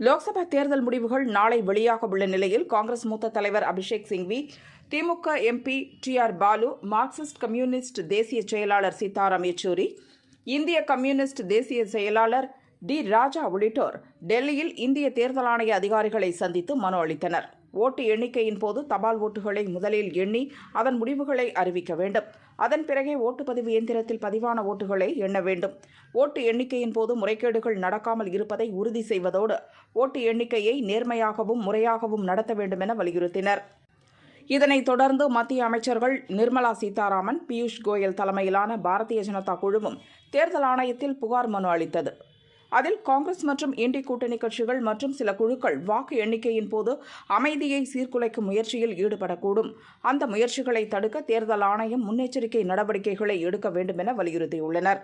லோக்சபா தேர்தல் முடிவுகள் நாளை வெளியாக உள்ள நிலையில் காங்கிரஸ் மூத்த தலைவர் Abhishek Singhvi DMK MP T R Baalu Marxist Communist தேசிய செயலாளர் சீதாராம் யெச்சூரி இந்திய கம்யூனிஸ்ட் தேசிய செயலாளர் டி ராஜா உள்ளிட்டோர் டெல்லியில் இந்திய தேர்தல் ஆணைய அதிகாரிகளை சந்தித்து மனு அளித்தனர். ஓட்டு எண்ணிக்கையின் போது தபால் ஓட்டுகளை முதலில் எண்ணி அதன் முடிவுகளை அறிவிக்க வேண்டும். அதன் பிறகே ஓட்டுப்பதிவு இயந்திரத்தில் பதிவான ஓட்டுகளை எண்ண வேண்டும். ஓட்டு எண்ணிக்கையின் போது முறைகேடுகள் நடக்காமல் இருப்பதை உறுதி செய்வதோடு ஓட்டு எண்ணிக்கையை நேர்மையாகவும் முறையாகவும் நடத்த வேண்டும் என வலியுறுத்தினர். இதனைத் தொடர்ந்து மத்திய அமைச்சர்கள் நிர்மலா சீதாராமன் பியூஷ் கோயல் தலைமையிலான பாரதிய ஜனதா குழுவும் தேர்தல் ஆணையத்தில் புகார் மனு அளித்தது. அதில் காங்கிரஸ் மற்றும் இண்டி கூட்டணி கட்சிகள் மற்றும் சில குழுக்கள் வாக்கு எண்ணிக்கையின் போது அமைதியை சீர்குலைக்கும் முயற்சியில் ஈடுபடக்கூடும். அந்த முயற்சிகளை தடுக்க தேர்தல் ஆணையம் முன்னெச்சரிக்கை நடவடிக்கைகளை எடுக்க வேண்டும் என வலியுறுத்தியுள்ளனர்.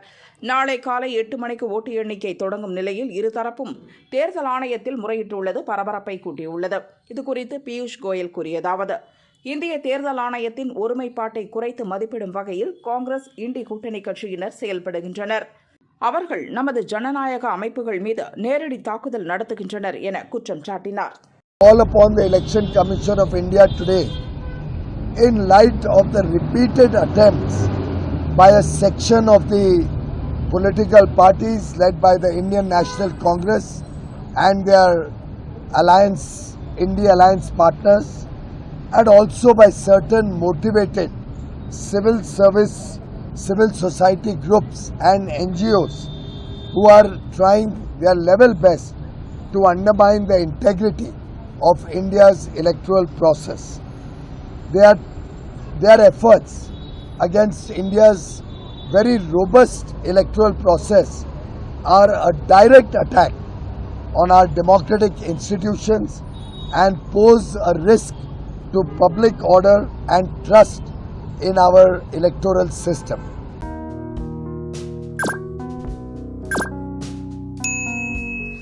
நாளை காலை எட்டு மணிக்கு ஓட்டு எண்ணிக்கை தொடங்கும் நிலையில் இருதரப்பும் தேர்தல் ஆணையத்தில் முறையிட்டுள்ளது பரபரப்பை கூட்டியுள்ளது. இதுகுறித்து பியூஷ் கோயல் கூறியதாவது இந்திய தேர்தல் ஆணையத்தின் ஒருமைப்பாட்டை குறைத்து மதிப்பிடும் வகையில் காங்கிரஸ் இண்டி கூட்டணி கட்சியினர் செயல்படுகின்றனர். அவர்கள் நமது ஜனநாயக அமைப்புகள் மீது நேரடி தாக்குதல் நடத்துகின்றனர் என குற்றம் சாட்டினார் call upon the Election Commission of India today in light of the repeated attempts by a section of the political parties led by the Indian National Congress and their alliance, India alliance partners, and also by certain motivated civil service, civil society groups and NGOs who are trying their level best to undermine the integrity of India's electoral process. Their, their efforts against India's very robust electoral process are a direct attack on our democratic institutions and pose a risk to public order and trust in our electoral system.